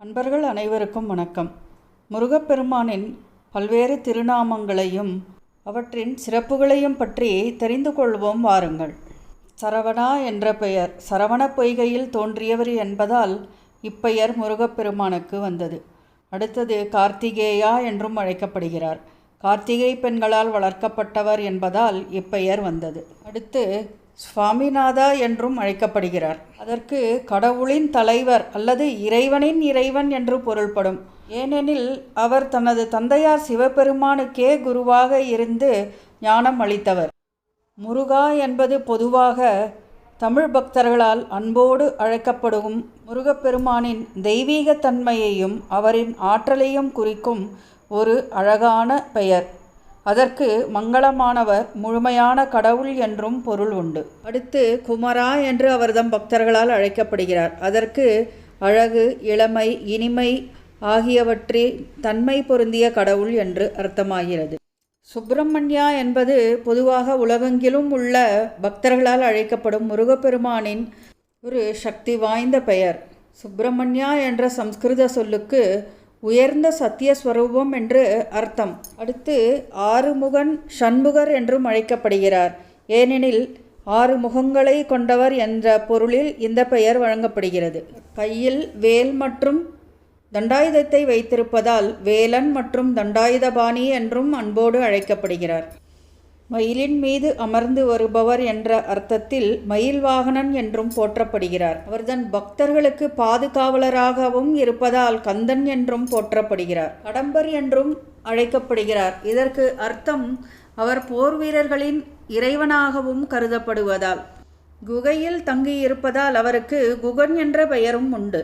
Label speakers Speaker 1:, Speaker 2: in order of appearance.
Speaker 1: அன்பர்கள் அனைவருக்கும் வணக்கம். முருகப்பெருமானின் பல்வேறு திருநாமங்களையும் அவற்றின் சிறப்புகளையும் பற்றி தெரிந்து கொள்வோம் வாருங்கள். சரவணா என்ற பெயர் சரவண பொய்கையில் தோன்றியவர் என்பதால் இப்பெயர் முருகப்பெருமானுக்கு வந்தது. அடுத்தது கார்த்திகேயா என்றும் அழைக்கப்படுகிறார். கார்த்திகை பெண்களால் வளர்க்கப்பட்டவர் என்பதால் இப்பெயர் வந்தது. அடுத்து சுவாமிநாதா என்றும் அழைக்கப்படுகிறார். அதற்கு கடவுளின் தலைவர் அல்லது இறைவனின் இறைவன் என்று பொருள்படும். ஏனெனில் அவர் தனது தந்தையார் சிவபெருமானுக்கே குருவாக இருந்து ஞானம் அளித்தவர். முருகா என்பது பொதுவாக தமிழ் பக்தர்களால் அன்போடு அழைக்கப்படும் முருகப்பெருமானின் தெய்வீகத்தன்மையையும் அவரின் ஆற்றலையும் குறிக்கும் ஒரு அழகான பெயர். அதற்கு மங்களமானவர் முழுமையான கடவுள் என்றும் பொருள் உண்டு. அடுத்து குமரா என்று அவர்தம் பக்தர்களால் அழைக்கப்படுகிறார். அதற்கு அழகு இளமை இனிமை ஆகியவற்றின் தன்மை பொருந்திய கடவுள் என்று அர்த்தமாகிறது. சுப்பிரமணியா என்பது பொதுவாக உலகெங்கிலும் உள்ள பக்தர்களால் அழைக்கப்படும் முருகப்பெருமானின் ஒரு சக்தி வாய்ந்த பெயர். சுப்பிரமணியா என்ற சம்ஸ்கிருத சொல்லுக்கு உயர்ந்த சத்தியஸ்வரூபம் என்று அர்த்தம். அடுத்து ஆறுமுகன் சண்முகர் என்றும் அழைக்கப்படுகிறார். ஏனெனில் ஆறு முகங்களை கொண்டவர் என்ற பொருளில் இந்த பெயர் வழங்கப்படுகிறது. கையில் வேல் மற்றும் தண்டாயுதத்தை வைத்திருப்பதால் வேலன் மற்றும் தண்டாயுதபாணி என்றும் அன்போடு அழைக்கப்படுகிறார். மயிலின் மீது அமர்ந்து வருபவர் என்ற அர்த்தத்தில் மயில் வாகனன் என்றும் போற்றப்படுகிறார். அவர்தன் பக்தர்களுக்கு பாதுகாவலராகவும் இருப்பதால் கந்தன் என்றும் போற்றப்படுகிறார். கடம்பர் என்றும் அழைக்கப்படுகிறார். இதற்கு அர்த்தம் அவர் போர் வீரர்களின் இறைவனாகவும் கருதப்படுவதால். குகையில் தங்கியிருப்பதால் அவருக்கு குகன் என்ற பெயரும் உண்டு.